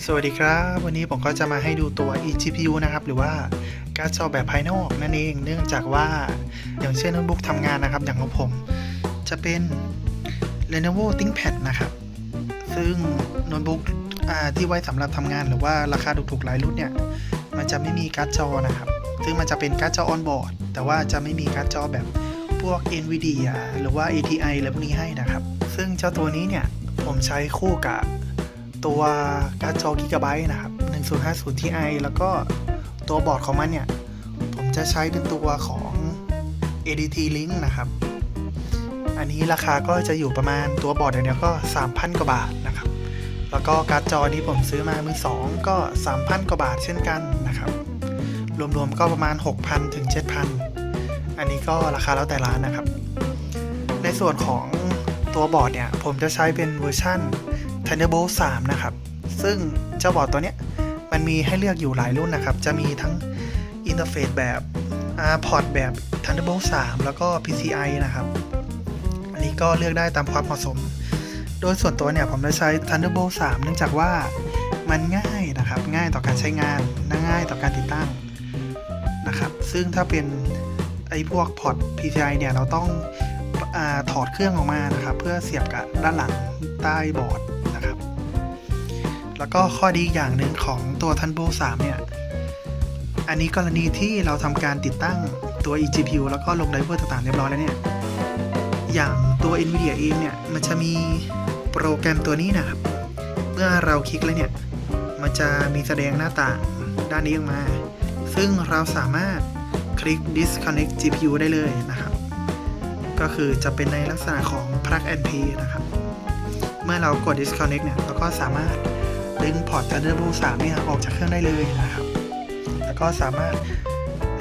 สวัสดีครับ วันนี้ผมก็จะมาให้ดูตัว eGPU นะครับ หรือว่าการ์ดจอแบบภายนอกนั่นเอง เนื่องจากว่าอย่างเช่นโน้ตบุ๊กทำงานนะครับ อย่างของผม จะเป็น Lenovo ThinkPad นะครับ ซึ่งโน้ตบุ๊กที่ไว้สำหรับทำงานหรือว่าราคาถูกๆหลายรุ่นเนี่ย มันจะไม่มีการ์ดจอนะครับ ซึ่งมันจะเป็นการ์ดจอออนบอร์ดแต่ว่าจะไม่มีการ์ดจอแบบพวก NVIDIA หรือว่า ATI อะไรพวกนี้ให้นะครับ ซึ่งเจ้าตัวนี้เนี่ยผมใช้คู่กับ ตัวการ์ดจอ Gigabyte นะครับ 1050 Ti แล้วก็ตัวบอร์ดของมันเนี่ย ผมจะใช้เป็นตัวของ ADT Link นะครับ อันนี้ราคาก็จะอยู่ประมาณตัวบอร์ดเดี๋ยวนี้ก็ 3,000 กว่าบาทนะครับ แล้วก็การ์ดจอนี้ผมซื้อมามือ2ก็ 3,000 กว่าบาทเช่นกันนะครับ รวมๆก็ประมาณ 6,000 ถึง 7,000 อันนี้ก็ราคาแล้วแต่ร้านนะครับ ในส่วนของตัวบอร์ดเนี่ย ผมจะใช้เป็นเวอร์ชัน Thunderbolt 3 นะครับ ซึ่งเจ้าบอร์ดตัวเนี้ยมันมีให้เลือกอยู่หลายรุ่นนะครับ จะมีทั้งอินเทอร์เฟซแบบพอร์ตแบบ Thunderbolt 3 แล้วก็ PCI นะครับ อันนี้ก็เลือกได้ตามความเหมาะสม โดยส่วนตัวเนี่ยผมจะใช้ Thunderbolt 3 เนื่องจากว่ามันง่ายนะครับ ง่ายต่อการใช้งานง่ายต่อการติดตั้งนะครับ ซึ่งถ้าเป็นไอ้พวกพอร์ต PCI เนี่ยเราต้องอถอดเครื่องออกมานะครับ เพื่อเสียบกับด้านหลังใต้บอร์ด แล้วก็ข้อดีอย่างหนึ่งของตัว Thunderbolt 3เนี่ย อันนี้กรณีที่เราทำการติดตั้งตัว eGPU แล้วก็ลงไดรเวอร์ต่างๆเรียบร้อยแล้วเนี่ย อย่างตัว NVIDIA เองเนี่ย มันจะมีโปรแกรมตัวนี้นะครับ เมื่อเราคลิกแล้วเนี่ย มันจะมีแสดงหน้าต่างด้านนี้ออกมา ซึ่งเราสามารถคลิก disconnect GPU ได้เลยนะครับ ก็คือจะเป็นในลักษณะของ plug and play นะครับ เมื่อเรากด disconnect เนี่ย เราก็สามารถ ดึงพอร์ต Thunderbolt 3เนี่ยออกจากเครื่องได้เลยนะครับ แล้วก็สามารถ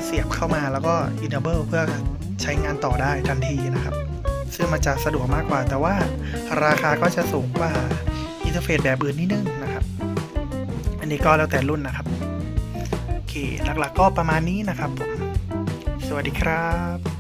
เสียบเข้ามาแล้วก็ enable เพื่อใช้งานต่อได้ทันทีนะครับ ซึ่งมันจะสะดวกมากกว่า แต่ว่าราคาก็จะสูงกว่าอินเทอร์เฟซแบบอื่นนิดนึงนะครับ อันนี้ก็แล้วแต่รุ่นนะครับ โอเค หลักๆก็ประมาณนี้นะครับผม สวัสดีครับ